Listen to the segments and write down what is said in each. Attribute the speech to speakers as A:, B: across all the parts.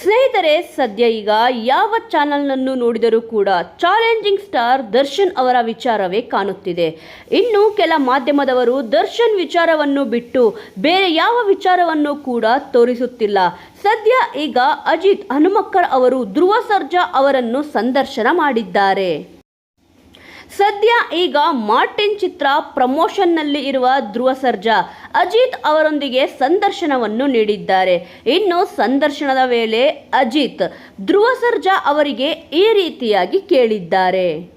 A: ಸ್ನೇಹಿತರೆ, ಸದ್ಯ ಈಗ ಯಾವ ಚಾನಲ್ನನ್ನು ನೋಡಿದರೂ ಕೂಡ ಚಾಲೆಂಜಿಂಗ್ ಸ್ಟಾರ್ ದರ್ಶನ್ ಅವರ ವಿಚಾರವೇ ಕಾಣುತ್ತಿದೆ. ಇನ್ನು ಕೆಲ ಮಾಧ್ಯಮದವರು ದರ್ಶನ್ ವಿಚಾರವನ್ನು ಬಿಟ್ಟು ಬೇರೆ ಯಾವ ವಿಚಾರವನ್ನು ಕೂಡ ತೋರಿಸುತ್ತಿಲ್ಲ. ಸದ್ಯ ಈಗ ಅಜಿತ್ ಹನುಮಕ್ಕರ್ ಅವರು ಧ್ರುವ ಸರ್ಜಾ ಅವರನ್ನು ಸಂದರ್ಶನ ಮಾಡಿದ್ದಾರೆ. ಸದ್ಯ ಈಗ ಮಾರ್ಟಿನ್ ಚಿತ್ರ ಪ್ರಮೋಷನ್ನಲ್ಲಿ ಇರುವ ಧ್ರುವ ಸರ್ಜಾ ಅಜಿತ್ ಅವರೊಂದಿಗೆ ಸಂದರ್ಶನವನ್ನು ನೀಡಿದ್ದಾರೆ. ಇನ್ನು ಸಂದರ್ಶನದ ವೇಳೆ ಅಜಿತ್ ಧ್ರುವ ಸರ್ಜಾ ಅವರಿಗೆ ಈ ರೀತಿಯಾಗಿ ಕೇಳಿದ್ದಾರೆ.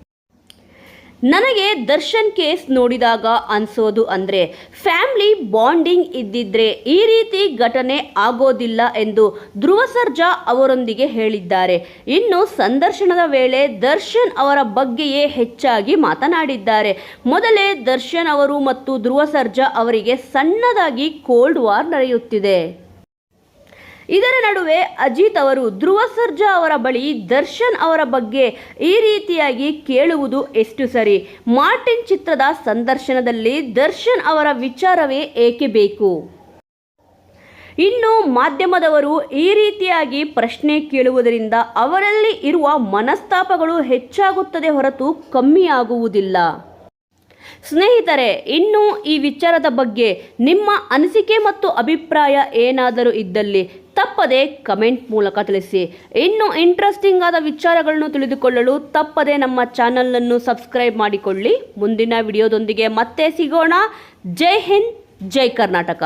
A: ನನಗೆ ದರ್ಶನ್ ಕೇಸ್ ನೋಡಿದಾಗ ಅನ್ಸೋದು ಅಂದರೆ ಫ್ಯಾಮ್ಲಿ ಬಾಂಡಿಂಗ್ ಇದ್ದಿದ್ರೆ ಈ ರೀತಿ ಘಟನೆ ಆಗೋದಿಲ್ಲ ಎಂದು ಧ್ರುವ ಸರ್ಜಾ ಅವರೊಂದಿಗೆ ಹೇಳಿದ್ದಾರೆ. ಇನ್ನು ಸಂದರ್ಶನದ ವೇಳೆ ದರ್ಶನ್ ಅವರ ಬಗ್ಗೆಯೇ ಹೆಚ್ಚಾಗಿ ಮಾತನಾಡಿದ್ದಾರೆ. ಮೊದಲೇ ದರ್ಶನ್ ಅವರು ಮತ್ತು ಧ್ರುವ ಸರ್ಜಾ ಅವರಿಗೆ ಸಣ್ಣದಾಗಿ ಕೋಲ್ಡ್ ವಾರ್ ನಡೆಯುತ್ತಿದೆ. ಇದರ ನಡುವೆ ಅಜಿತ್ ಅವರು ಧ್ರುವ ಸರ್ಜಾ ಅವರ ಬಳಿ ದರ್ಶನ್ ಅವರ ಬಗ್ಗೆ ಈ ರೀತಿಯಾಗಿ ಕೇಳುವುದು ಎಷ್ಟು ಸರಿ? ಮಾರ್ಟಿನ್ ಚಿತ್ರದ ಸಂದರ್ಶನದಲ್ಲಿ ದರ್ಶನ್ ಅವರ ವಿಚಾರವೇ ಏಕೆ ಬೇಕು? ಇನ್ನು ಮಾಧ್ಯಮದವರು ಈ ರೀತಿಯಾಗಿ ಪ್ರಶ್ನೆ ಕೇಳುವುದರಿಂದ ಅವರಲ್ಲಿ ಇರುವ ಮನಸ್ತಾಪಗಳು ಹೆಚ್ಚಾಗುತ್ತದೆ ಹೊರತು ಕಮ್ಮಿಯಾಗುವುದಿಲ್ಲ. ಸ್ನೇಹಿತರೆ, ಇನ್ನು ಈ ವಿಚಾರದ ಬಗ್ಗೆ ನಿಮ್ಮ ಅನಿಸಿಕೆ ಮತ್ತು ಅಭಿಪ್ರಾಯ ಏನಾದರೂ ಇದ್ದಲ್ಲಿ ತಪ್ಪದೆ ಕಮೆಂಟ್ ಮೂಲಕ ತಿಳಿಸಿ. ಇನ್ನು ಇಂಟ್ರೆಸ್ಟಿಂಗ್ ಆದ ವಿಚಾರಗಳನ್ನು ತಿಳಿದುಕೊಳ್ಳಲು ತಪ್ಪದೆ ನಮ್ಮ ಚಾನಲನ್ನು ಸಬ್ಸ್ಕ್ರೈಬ್ ಮಾಡಿಕೊಳ್ಳಿ. ಮುಂದಿನ ವಿಡಿಯೋದೊಂದಿಗೆ ಮತ್ತೆ ಸಿಗೋಣ. ಜೈ ಹಿಂದ್, ಜೈ ಕರ್ನಾಟಕ.